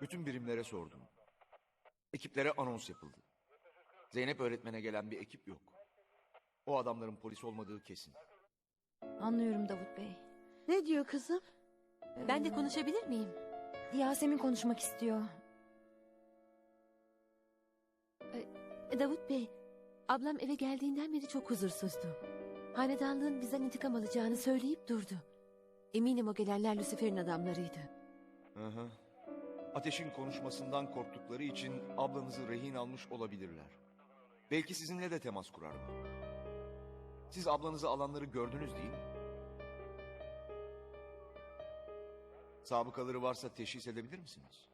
Bütün birimlere sordum. Ekiplere anons yapıldı. Zeynep öğretmene gelen bir ekip yok. O adamların polis olmadığı kesin. Anlıyorum Davut Bey. Ne diyor kızım? Ben de konuşabilir miyim? Yasemin konuşmak istiyor. E, Davut Bey, ablam eve geldiğinden beri çok huzursuzdu. Hanedanlığın bizden intikam alacağını söyleyip durdu. Eminim o gelenler Lucifer'in adamlarıydı. Hı hı. Ateşin konuşmasından korktukları için ablanızı rehin almış olabilirler. Belki sizinle de temas kurarlar. Siz ablanızı alanları gördünüz değil mi? Sabıkaları varsa teşhis edebilir misiniz?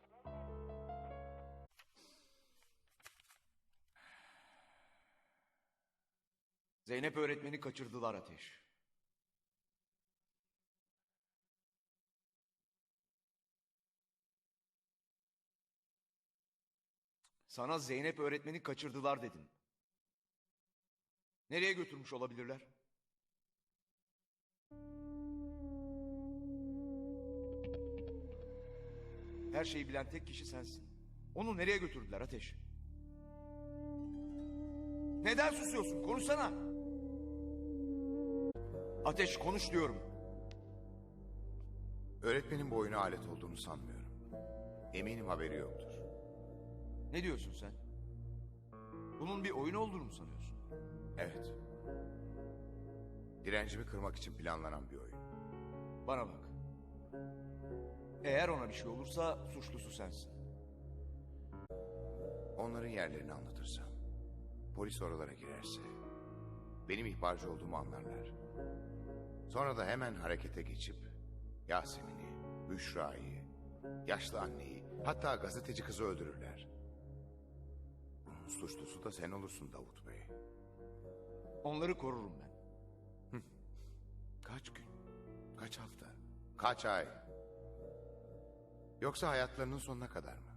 Zeynep öğretmeni kaçırdılar Ateş. Sana Zeynep öğretmeni kaçırdılar dedim. Nereye götürmüş olabilirler? Her şeyi bilen tek kişi sensin. Onu nereye götürdüler Ateş? Neden susuyorsun? Konuşsana. Ateş konuş diyorum. Öğretmenin bu oyuna alet olduğunu sanmıyorum. Eminim haberi yoktur. Ne diyorsun sen? Bunun bir oyun olduğunu mu sanıyorsun? Evet. Direncimi kırmak için planlanan bir oyun. Bana bak. Eğer ona bir şey olursa suçlusu sensin. Onların yerlerini anlatırsam, polis oralara girerse, benim ihbarcı olduğumu anlarlar. Sonra da hemen harekete geçip Yasemin'i, Büşra'yı, yaşlı anneyi, hatta gazeteci kızı öldürürler. Suçlusu da sen olursun Davut Bey. Onları korurum ben. Kaç gün? Kaç hafta? Kaç ay? Yoksa hayatlarının sonuna kadar mı?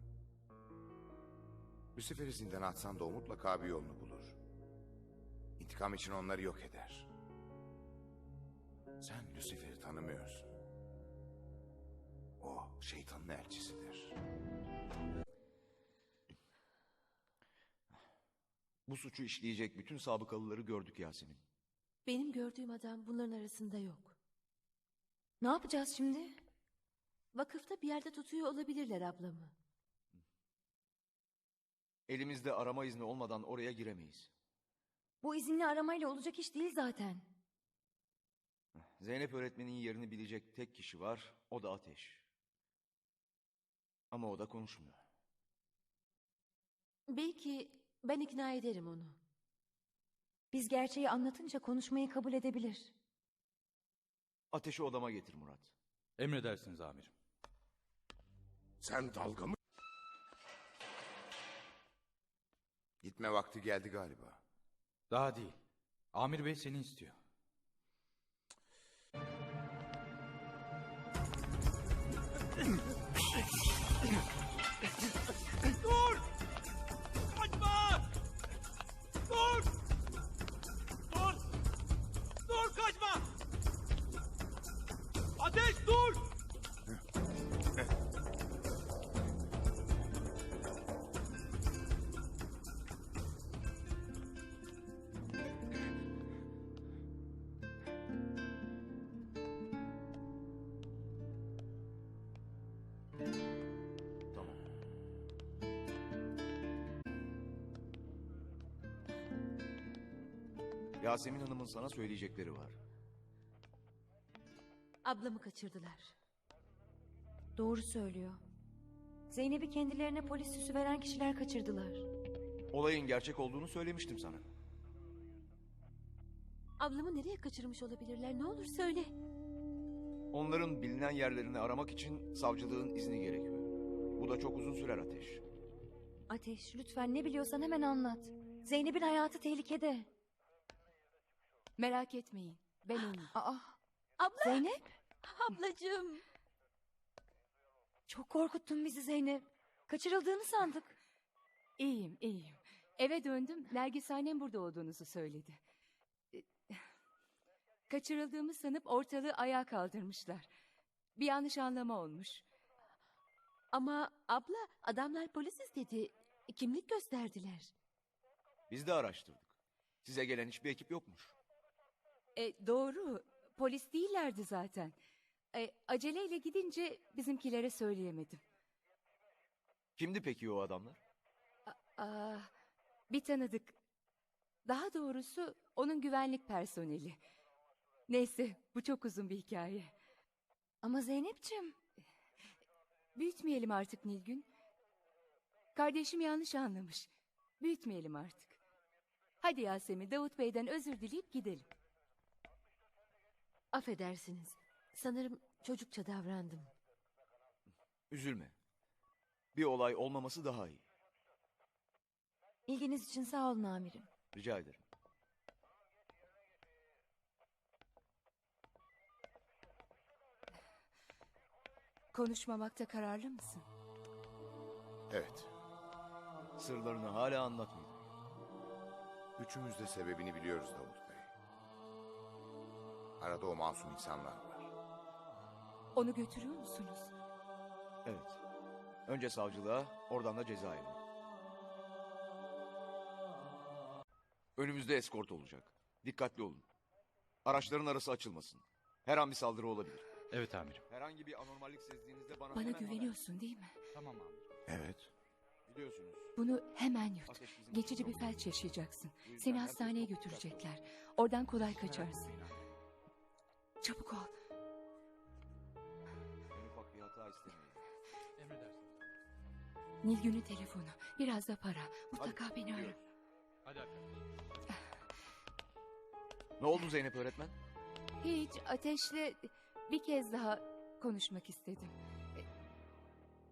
Lucifer'i zindana atsan da o mutlaka bir yolunu bulur. İntikam için onları yok eder. Sen Lucifer'i tanımıyorsun. O şeytanın elçisidir. Bu suçu işleyecek bütün sabıkalıları gördük Yasemin. Benim gördüğüm adam bunların arasında yok. Ne yapacağız şimdi? Vakıfta bir yerde tutuyor olabilirler ablamı. Elimizde arama izni olmadan oraya giremeyiz. Bu izinli aramayla olacak iş değil zaten. Zeynep öğretmenin yerini bilecek tek kişi var, o da Ateş. Ama o da konuşmuyor. Belki ben ikna ederim onu. Biz gerçeği anlatınca konuşmayı kabul edebilir. Ateşi odama getir Murat. Emredersiniz amirim. Sen dalga mı? Gitme vakti geldi galiba. Daha değil. Amir bey seni istiyor. Yasemin Hanım'ın sana söyleyecekleri var. Ablamı kaçırdılar. Doğru söylüyor. Zeynep'i kendilerine polis süsü veren kişiler kaçırdılar. Olayın gerçek olduğunu söylemiştim sana. Ablamı nereye kaçırmış olabilirler? Ne olur söyle. Onların bilinen yerlerini aramak için savcılığın izni gerekiyor. Bu da çok uzun sürer Ateş. Ateş lütfen ne biliyorsan hemen anlat. Zeynep'in hayatı tehlikede. Merak etmeyin. Ben iyiyim. Aa, Abla! Zeynep Ablacığım! çok korkuttun bizi Zeynep. Kaçırıldığını sandık. İyiyim, iyiyim. Eve döndüm. Nergis annem burada olduğunuzu söyledi. Ee, Kaçırıldığımı sanıp ortalığı ayağa kaldırmışlar. Bir yanlış anlama olmuş. Ama abla adamlar polisiz dedi. Kimlik gösterdiler. Biz de araştırdık. Size gelen hiçbir ekip yokmuş. E, doğru. Polis değillerdi zaten. E, aceleyle gidince bizimkilere söyleyemedim. Kimdi peki o adamlar? Aa, bir tanıdık. Daha doğrusu onun güvenlik personeli. Neyse bu çok uzun bir hikaye. Ama Zeynep'ciğim Büyütmeyelim artık Nilgün. Kardeşim yanlış anlamış. Büyütmeyelim artık. Hadi Yasemin Davut Bey'den özür dileyip gidelim. Affedersiniz. Sanırım çocukça davrandım. Üzülme. Bir olay olmaması daha iyi. ilginiz için sağ olun amirim. Rica ederim. Konuşmamakta kararlı mısın? Evet. Sırlarını hala anlatmadın. Üçümüz de sebebini biliyoruz Davut. Arada o masum insanlar var. Onu götürüyor musunuz? Evet. Önce savcılığa, oradan da cezaevine. Önümüzde eskort olacak. Dikkatli olun. Araçların arası açılmasın. Her an bir saldırı olabilir. Evet amirim. Herhangi bir anormallik sezdiğinizde bana Bana hemen güveniyorsun değil mi? Tamam amirim. Evet. Biliyorsunuz. Bunu hemen yut. Geçici bir felç yaşayacaksın. Seni hastaneye götürecekler. Oradan kolay kaçarsın. Çabuk ol. En ufak bir hata istemeyin. Emredersiniz. Nilgün'ün telefonu. Biraz da para. Mutlaka Hadi, beni ara. gidiyoruz. Hadi arkadaşlar. Ne oldu Zeynep öğretmen? Hiç ateşle bir kez daha konuşmak istedim. E,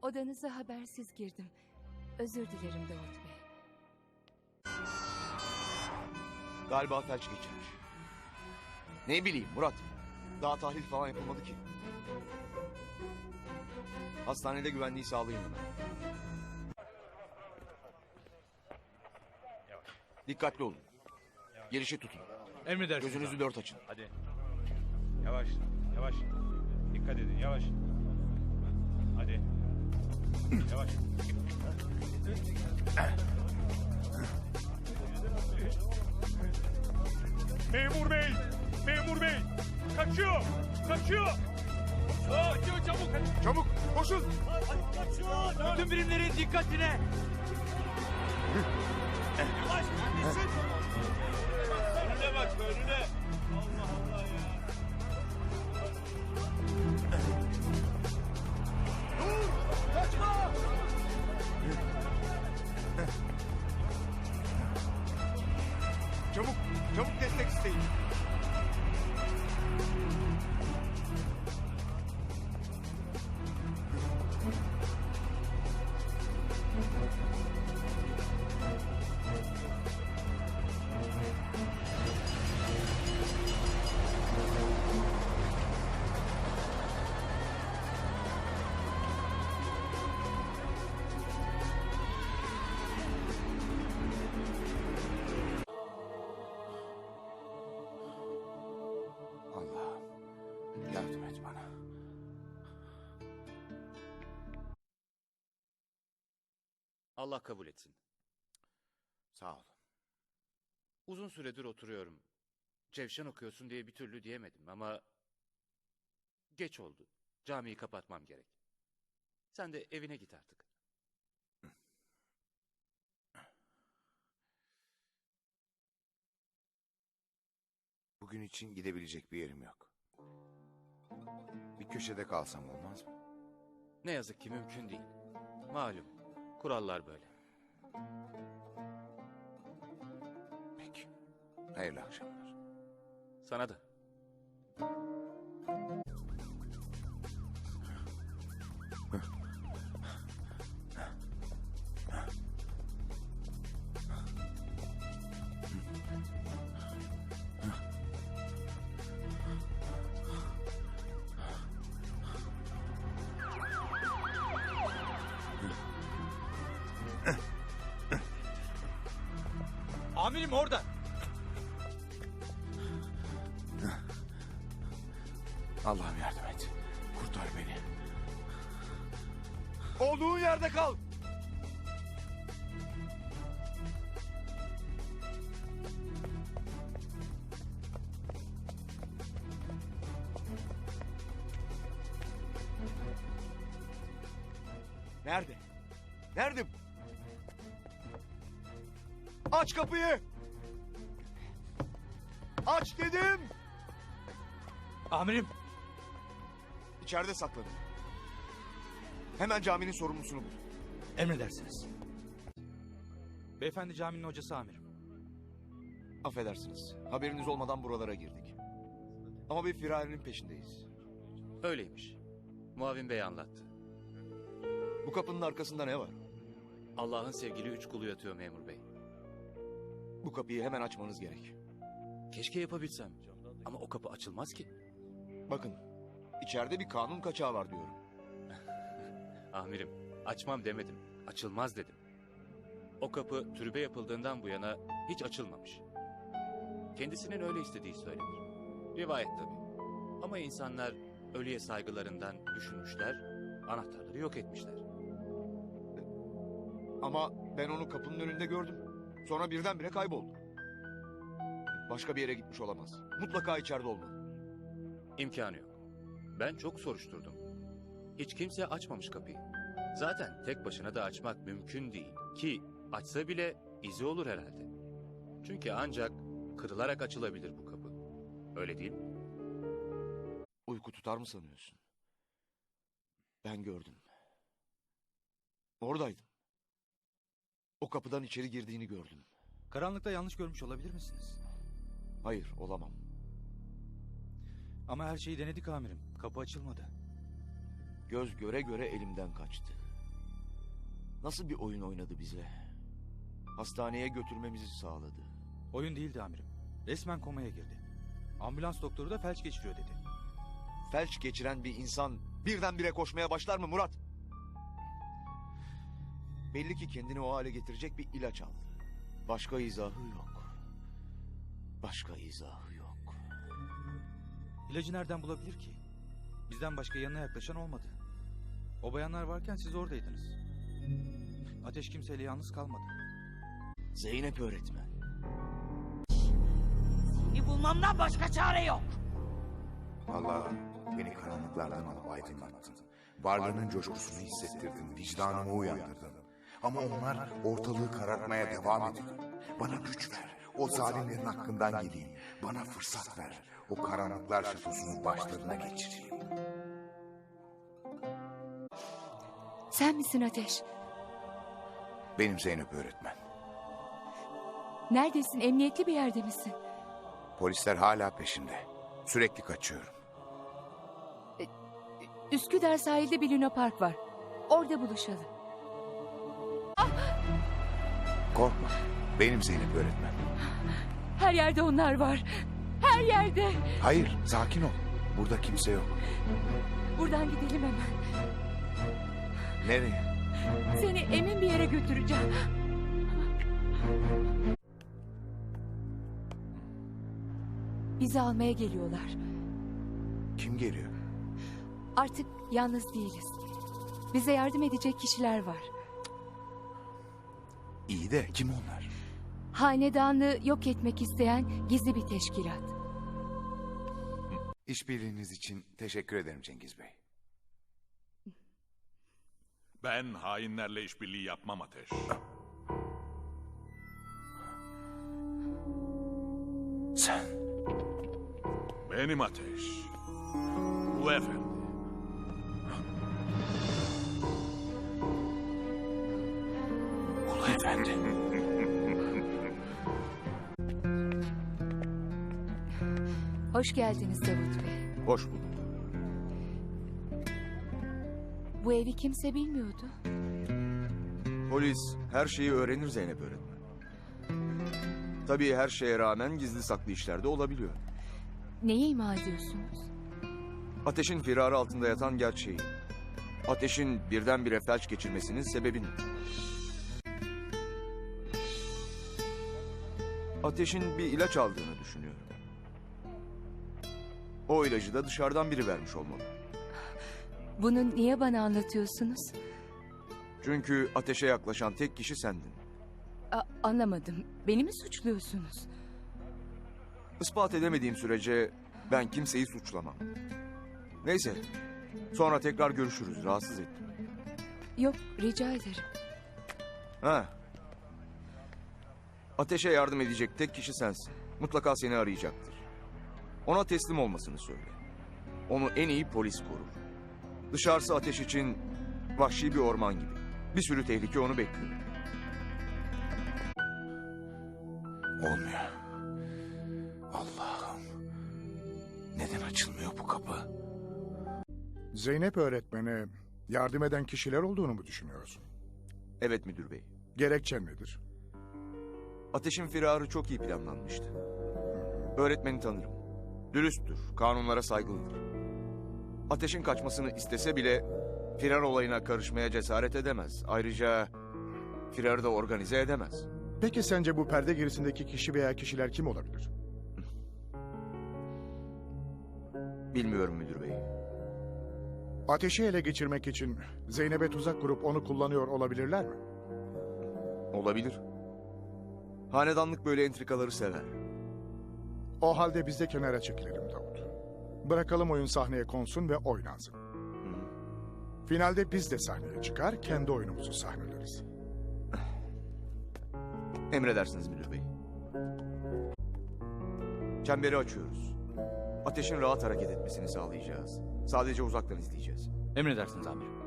Odanıza habersiz girdim. Özür dilerim Davut Bey. Galiba felç geçirmiş. Ne bileyim Murat. Daha tahlil falan yapılmadı ki. Hastanede güvenliği sağlayın hemen. Dikkatli olun. Gelişi tutun. Emredersiniz Gözünüzü dört açın. Hadi. Yavaş, yavaş. Dikkat edin, yavaş. Hadi. Yavaş. Memur bey! Memur bey! Kaçıyor! Kaçıyor! Kaçıyor çabuk! Çabuk koşun. Kaçıyor! Bütün birimlerin dikkatine! Yavaş kardeşim! Önüne bak, önüne! Allah Allah ya! Çabuk, çabuk destek isteyin. Allah kabul etsin. Sağ ol. Uzun süredir oturuyorum. Cevşen okuyorsun diye bir türlü diyemedim ama... Geç oldu. Camiyi kapatmam gerek. Sen de evine git artık. Bugün için gidebilecek bir yerim yok. Bir köşede kalsam olmaz mı? Ne yazık ki mümkün değil. Malum. Kurallar böyle. Peki. Hayırlı akşamlar. Sana da. Amirim orada! Allah'ım yardım et. Kurtar beni. Olduğun yerde kal. İçeride sakladım. Hemen caminin sorumlusunu bul. Emredersiniz. Beyefendi caminin hocası amirim. Affedersiniz. Haberiniz olmadan buralara girdik. Ama bir firarinin peşindeyiz. Öyleymiş. Muavin Bey anlattı. Bu kapının arkasında ne var? Allah'ın sevgili üç kulu yatıyor memur bey. Bu kapıyı hemen açmanız gerek. Keşke yapabilsem. Ama o kapı açılmaz ki. Bakın, içeride bir kanun kaçağı var diyorum. Amirim, açmam demedim. Açılmaz dedim. O kapı türbe yapıldığından bu yana hiç açılmamış. Kendisinin öyle istediği söylenir. Rivayet tabii. Ama insanlar ölüye saygılarından düşünmüşler, anahtarları yok etmişler. Ama ben onu kapının önünde gördüm. Sonra birdenbire kayboldu. Başka bir yere gitmiş olamaz. Mutlaka içeride olmalı. İmkanı yok. Ben çok soruşturdum. Hiç kimse açmamış kapıyı. Zaten tek başına da açmak mümkün değil. Ki açsa bile izi olur herhalde. Çünkü ancak kırılarak açılabilir bu kapı. Öyle değil mi? Uyku tutar mı sanıyorsun? Ben gördüm. Oradaydım. O kapıdan içeri girdiğini gördüm. Karanlıkta yanlış görmüş olabilir misiniz? Hayır, olamam. Ama her şeyi denedik amirim. Kapı açılmadı. Göz göre göre elimden kaçtı. Nasıl bir oyun oynadı bize? Hastaneye götürmemizi sağladı. Oyun değildi amirim. Resmen komaya girdi. Ambulans doktoru da felç geçiriyor dedi. Felç geçiren bir insan birdenbire koşmaya başlar mı Murat? Belli ki kendini o hale getirecek bir ilaç aldı. Başka izahı yok. Başka izahı yok. İlacı nereden bulabilir ki? Bizden başka yanına yaklaşan olmadı. O bayanlar varken siz oradaydınız. Ateş kimseyle yalnız kalmadı. Zeynep öğretmen. Bir bulmamdan başka çare yok. Allah beni karanlıklardan alıp aydınlattın. Varlığının coşkusunu hissettirdin, vicdanımı uyandırdın. Ama onlar ortalığı karartmaya devam ediyor. Bana güç ver, o zalimlerin hakkından geleyim. Bana fırsat ver, o karanlıklar şatosunu başlarına geçireyim. Sen misin Ateş? Benim Zeynep öğretmen. Neredesin? Emniyetli bir yerde misin? Polisler hala peşimde. Sürekli kaçıyorum. Üsküdar sahilde bir Luna Park var. Orada buluşalım. Korkma, benim Zeynep öğretmen. Her yerde onlar var. Her yerde. Hayır, sakin ol. Burada kimse yok. Buradan gidelim hemen. Nereye? Seni emin bir yere götüreceğim. Bizi almaya geliyorlar. Kim geliyor? Artık yalnız değiliz. Bize yardım edecek kişiler var. İyi de kim onlar? Hanedanlığı yok etmek isteyen gizli bir teşkilat. İşbirliğiniz için teşekkür ederim Cengiz Bey. Ben hainlerle işbirliği yapmam Ateş. Sen Benim Ateş. Ulu Efendi. Ulu Efendi. Hoş geldiniz Davut Bey. Hoş bulduk. Bu evi kimse bilmiyordu. Polis her şeyi öğrenir Zeynep öğretmen. Tabii her şeye rağmen gizli saklı işler de olabiliyor. Neyi ima ediyorsunuz? Ateşin firarı altında yatan gerçeği. Ateşin birdenbire felç geçirmesinin sebebini. Ateşin bir ilaç aldığını düşünüyorum. O ilacı da dışarıdan biri vermiş olmalı. Bunu niye bana anlatıyorsunuz? Çünkü ateşe yaklaşan tek kişi sendin. A- anlamadım. Beni mi suçluyorsunuz? Ispat edemediğim sürece ben kimseyi suçlamam. Neyse. Sonra tekrar görüşürüz. Rahatsız ettim. Yok, rica ederim. Ha. Ateşe yardım edecek tek kişi sensin. Mutlaka seni arayacaktır. Ona teslim olmasını söyle. Onu en iyi polis korur. Dışarısı ateş için vahşi bir orman gibi. Bir sürü tehlike onu bekliyor. Olmuyor. Allah'ım. Neden açılmıyor bu kapı? Zeynep öğretmene yardım eden kişiler olduğunu mu düşünüyorsun? Evet müdür bey. Gerekçen nedir? Ateşin firarı çok iyi planlanmıştı. Öğretmeni tanırım. Dürüsttür, kanunlara saygılıdır. Ateşin kaçmasını istese bile firar olayına karışmaya cesaret edemez. Ayrıca firarı da organize edemez. Peki sence bu perde gerisindeki kişi veya kişiler kim olabilir? Bilmiyorum müdür bey. Ateşi ele geçirmek için Zeynep'e tuzak kurup onu kullanıyor olabilirler mi? Olabilir. Hanedanlık böyle entrikaları sever. O halde biz de kenara çekilelim Davut. Bırakalım oyun sahneye konsun ve oynansın. Finalde biz de sahneye çıkar, kendi oyunumuzu sahneleriz. Emredersiniz müdür bey. Çemberi açıyoruz. Ateşin rahat hareket etmesini sağlayacağız. Sadece uzaktan izleyeceğiz. Emredersiniz amirim.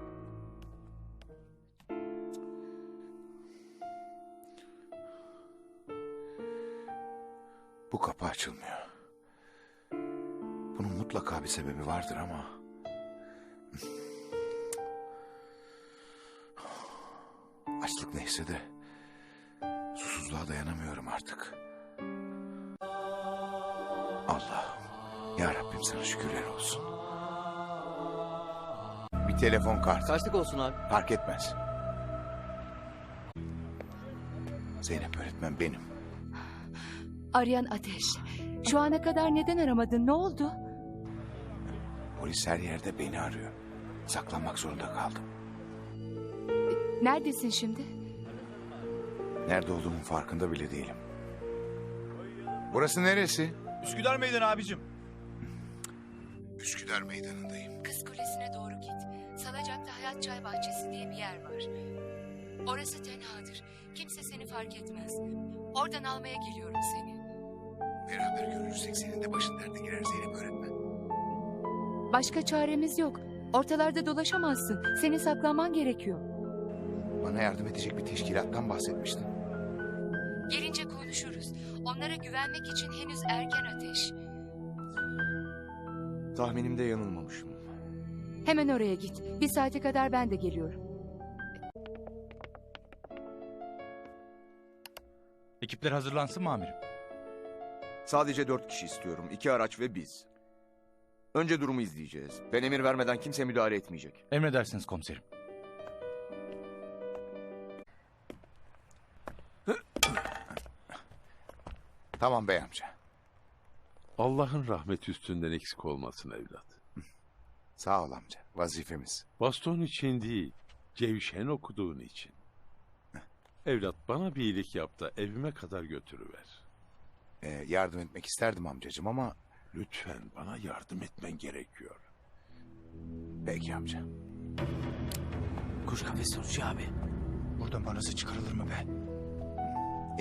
Kapı açılmıyor. Bunun mutlaka bir sebebi vardır ama... Açlık neyse de... Susuzluğa dayanamıyorum artık. Allah'ım. Ya Rabbim sana şükürler olsun. Bir telefon kartı. Kaçlık olsun abi? Fark etmez. Zeynep öğretmen benim. Arayan Ateş. Şu ana kadar neden aramadın? Ne oldu? Polis her yerde beni arıyor. Saklanmak zorunda kaldım. Neredesin şimdi? Nerede olduğumun farkında bile değilim. Burası neresi? Üsküdar Meydanı abicim. Üsküdar Meydanı'ndayım. Kız Kulesi'ne doğru git. Salacak'ta Hayat Çay Bahçesi diye bir yer var. Orası tenhadır. Kimse seni fark etmez. Oradan almaya geliyorum seni. Beraber görürsek senin de başın derde girer Zeynep öğretmen. Başka çaremiz yok. Ortalarda dolaşamazsın. Senin saklanman gerekiyor. Bana yardım edecek bir teşkilattan bahsetmiştin. Gelince konuşuruz. Onlara güvenmek için henüz erken ateş. Tahminimde yanılmamışım. Hemen oraya git. Bir saate kadar ben de geliyorum. Ekipler hazırlansın mı amirim? Sadece dört kişi istiyorum. İki araç ve biz. Önce durumu izleyeceğiz. Ben emir vermeden kimse müdahale etmeyecek. Emredersiniz komiserim. Tamam bey amca. Allah'ın rahmeti üstünden eksik olmasın evlat. Sağ ol amca. Vazifemiz. Baston için değil, cevşen okuduğun için. Evlat bana bir iyilik yap da evime kadar götürüver. Ee, yardım etmek isterdim amcacığım ama... Lütfen bana yardım etmen gerekiyor. Peki amca. Kuş kafes sonucu abi. Buradan parası çıkarılır mı be?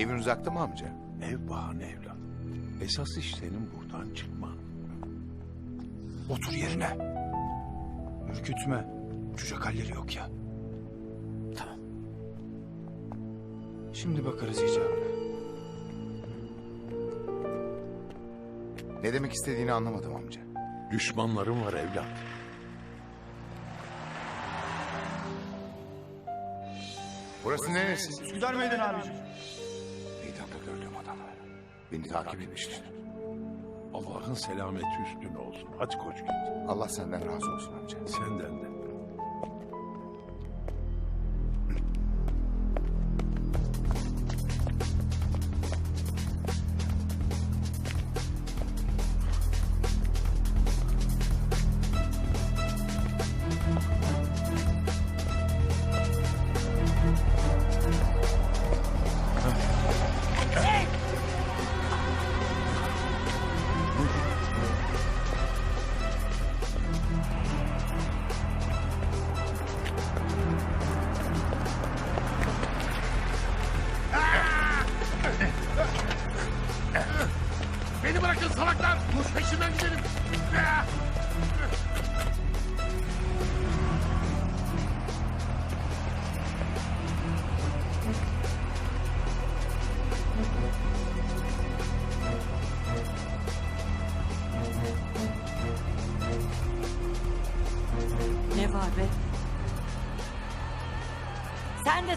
Evin uzakta mı amca? Ev bahane evlat. Esas iş senin buradan çıkman. Otur yerine. Ürkütme. Çocuk halleri yok ya. Tamam. Şimdi bakarız icabına. Ne demek istediğini anlamadım amca. Düşmanlarım var evlat. Burası neresi? Üsküdar Meydanı abicim. Meydanda gördüğüm adamlar. Beni takip etmişler. Allah'ın selameti üstüne olsun. Hadi koç git. Allah senden razı olsun amca. Senden de.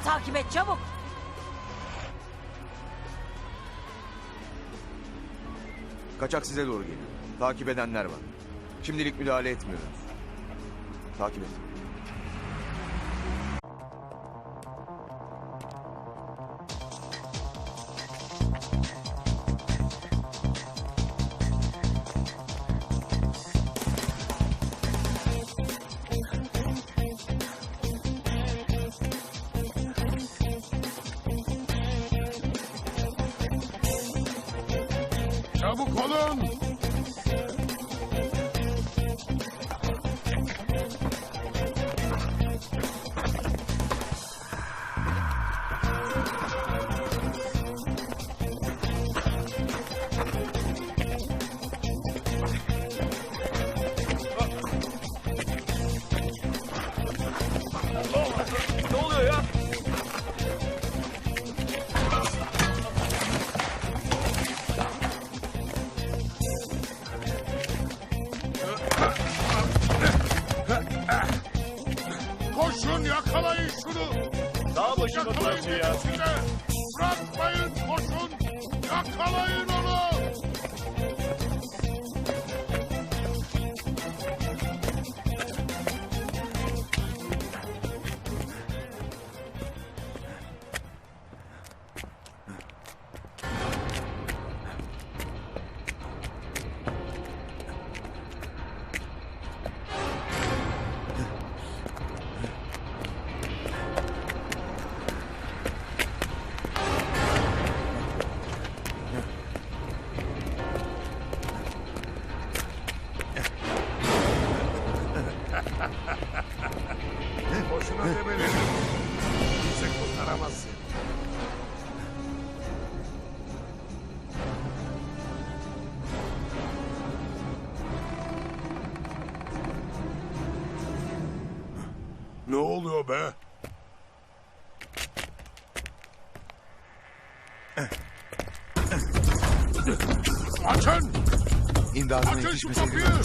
Takip et çabuk. Kaçak size doğru geliyor. Takip edenler var. Şimdilik müdahale etmiyoruz. Takip et. Oluyor be? Açın! İmdadına Açın şu yetişmeseydi kapıyı!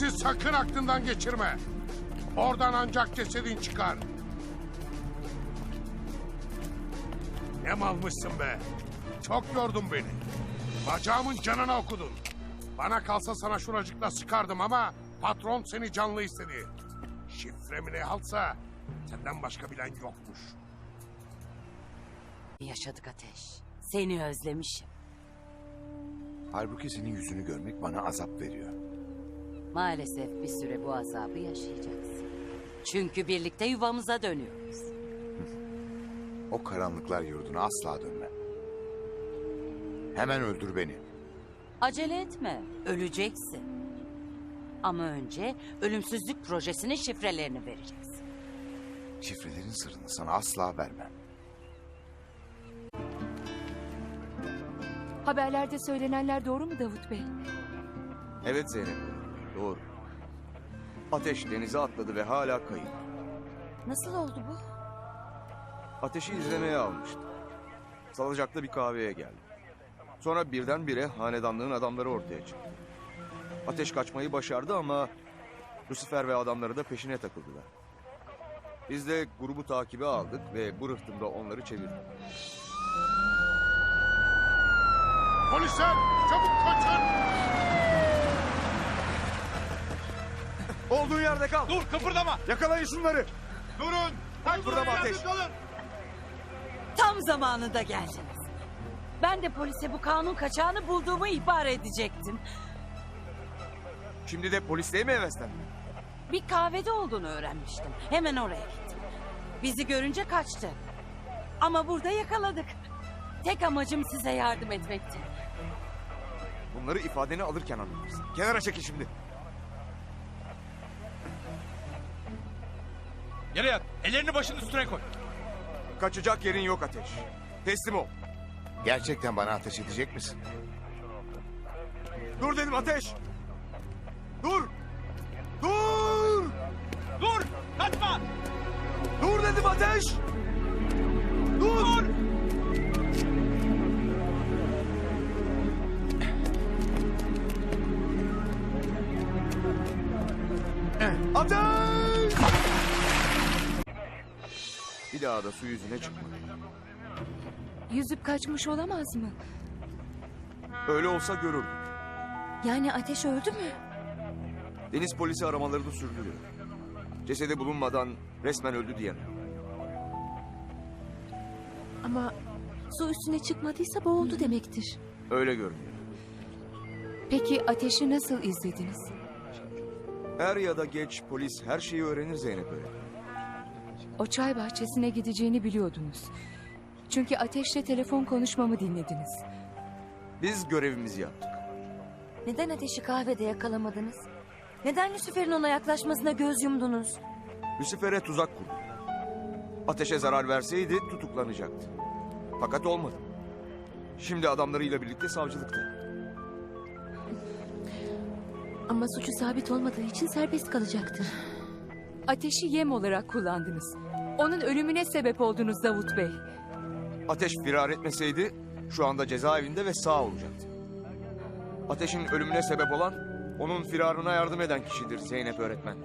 Denizi sakın aklından geçirme. Oradan ancak cesedin çıkar. Ne malmışsın be. Çok yordun beni. Bacağımın canına okudun. Bana kalsa sana şuracıkla sıkardım ama patron seni canlı istedi. Şifremi ne halsa senden başka bilen yokmuş. Yaşadık Ateş. Seni özlemişim. Halbuki senin yüzünü görmek bana azap veriyor. Maalesef bir süre bu azabı yaşayacaksın. Çünkü birlikte yuvamıza dönüyoruz. O karanlıklar yurduna asla dönmem. Hemen öldür beni. Acele etme, öleceksin. Ama önce ölümsüzlük projesinin şifrelerini vereceksin. Şifrelerin sırrını sana asla vermem. Haberlerde söylenenler doğru mu Davut Bey? Evet Zeynep. Doğru. Ateş denize atladı ve hala kayıp. Nasıl oldu bu? Ateşi izlemeye almıştı. Salacakta bir kahveye geldi. Sonra birdenbire hanedanlığın adamları ortaya çıktı. Ateş kaçmayı başardı ama Lucifer ve adamları da peşine takıldılar. Biz de grubu takibe aldık ve bu rıhtımda onları çevirdik. Polisler çabuk kaçın. Olduğun yerde kal. Dur kıpırdama. Yakalayın şunları. Durun. Kıpırdama Ateş. Tam zamanında geldiniz. Ben de polise bu kanun kaçağını bulduğumu ihbar edecektim. Şimdi de polisliğe mi heveslendin? Bir kahvede olduğunu öğrenmiştim. Hemen oraya gittim. Bizi görünce kaçtı. Ama burada yakaladık. Tek amacım size yardım etmekti. Bunları ifadeni alırken anlatırsın. Kenara çekil şimdi. Yere yat. Ellerini başının üstüne koy. Kaçacak yerin yok Ateş. Teslim ol. Gerçekten bana ateş edecek misin? Dur dedim Ateş. Dur. Dur. Dur. Kaçma. Dur dedim Ateş. Daha da su yüzüne çıkma. Yüzüp kaçmış olamaz mı? Öyle olsa görürdüm. Yani ateş öldü mü? Deniz polisi aramalarını sürdürüyor. Cesedi bulunmadan resmen öldü diyemem. Ama su üstüne çıkmadıysa boğuldu demektir. Öyle görünüyor. Peki ateşi nasıl izlediniz? Er ya da geç polis her şeyi öğrenir Zeynep öyle. O çay bahçesine gideceğini biliyordunuz. Çünkü ateşle telefon konuşmamı dinlediniz. Biz görevimizi yaptık. Neden ateşi kahvede yakalamadınız? Neden Lucifer'in ona yaklaşmasına göz yumdunuz? Lucifer'e tuzak kurdu. Ateşe zarar verseydi tutuklanacaktı. Fakat olmadı. Şimdi adamlarıyla birlikte savcılıkta. Ama suçu sabit olmadığı için serbest kalacaktır. Ateşi yem olarak kullandınız. Onun ölümüne sebep oldunuz Davut Bey. Ateş firar etmeseydi şu anda cezaevinde ve sağ olacaktı. Ateşin ölümüne sebep olan onun firarına yardım eden kişidir Zeynep öğretmen.